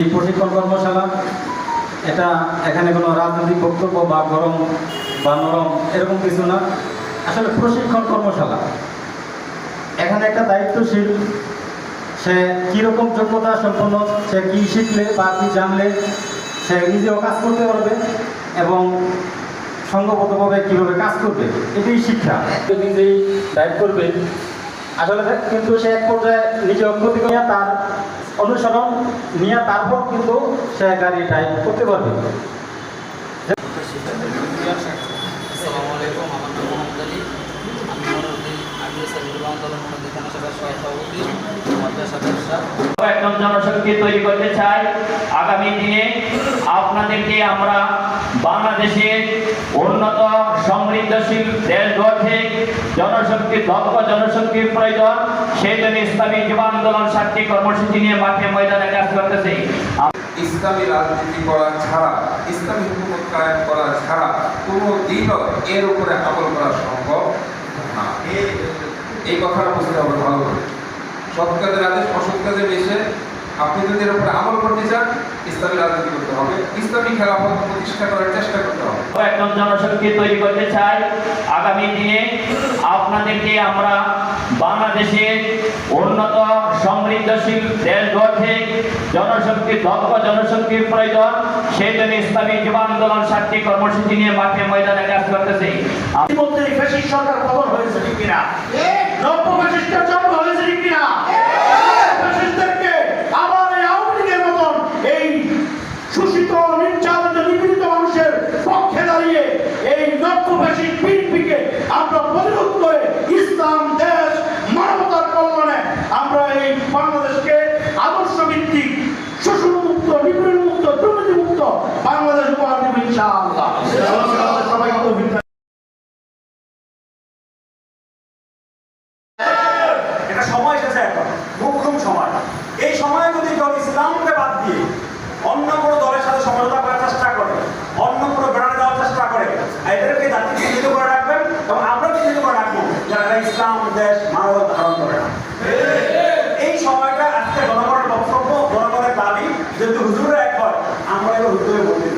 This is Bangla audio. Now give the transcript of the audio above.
এই প্রশিক্ষণ কর্মশালা, এটা এখানে কোনো রাজনৈতিক বক্তব্য বা গরম বা নরম এরকম কিছু না। আসলে প্রশিক্ষণ কর্মশালা। এখানে একটা দায়িত্বশীল, সে কীরকম যোগ্যতা সম্পন্ন, সে কী শিখলে বা কী জানলে, সে নিজেও কাজ করতে পারবে এবং সঙ্গবদ্ধভাবে কীভাবে কাজ করবে, এটাই শিক্ষা। নিজেই ডাইভ করবে। আসলে কিন্তু সে এক পর্যায়ে নিজে অগ্রতি তার অনুসরণ নিয়ে তারপর কিন্তু সে গাড়ি ড্রাইভ করতে পারবে। একজন জনশক্তি তৈরি করতে চাই আগামী দিনে আপনাদেরকে আমরা বাংলাদেশের উন্নত সমৃদ্ধশীল দেশ গড়তে জনশক্তি দক্ষ জনশক্তির প্রয়োজন সেই জন্য ইসলামী যুব আন্দোলন সাতটি কর্মসূচি নিয়ে মাঠে ময়দানে কাজ করতেছে ইসলামী রাজনীতি করা ছাড়া, ইসলামী হুকুমত কায়েম করা ছাড়া কোনো দিনও এর উপরে আমল করা সম্ভব না। এই কথাটা বুঝতে হবে ভালো করে। সৎ কাজের আদেশ অসৎ কাজে বেশে আপনি যদি এর উপরে আমল করতে চান ইসলামী রাজনীতি করতে হবে ইসলামী খেলাফত প্রতিষ্ঠা করার চেষ্টা করতে হবে। একজন জনশক্তি তৈরি করতে চাই। আগামী দিনে আপনাদেরকে আমরা বাংলাদেশের উন্নত সমৃদ্ধশীল দেশ গড়তে জনশক্তি দক্ষ জনশক্তির প্রয়োজন। সেই জন্য ইসলামী যুব আন্দোলন সাতটি কর্মসূচি নিয়ে মাঠে ময়দানে কাজ করতেছে। মধ্যে ফ্যাসিস্ট সরকার পতন হয়েছে কিনা? বাংলাদেশ উপহার দেব ইনশাআল্লাহ। হয়েছে এখন। মুখ্যম সময়। এই সময়ে যদি দল ইসলামকে বাদ দিয়ে অন্য কোনো দলের সাথে সমঝোতা করার চেষ্টা করে, অন্য কোনো বেড়ানো দেওয়ার চেষ্টা করে, এদেরকে জাতি চিহ্নিত করে রাখবেন এবং আমরা চিহ্নিত করে রাখব যারা ইসলাম, দেশ মানবতা ধারণ করে না। এই সময়টা আজকে জনগণের বক্তব্য, জনগণের দাবি, যেহেতু হুজুরা এক হয়, আমরা এবার হুজুরে বলি।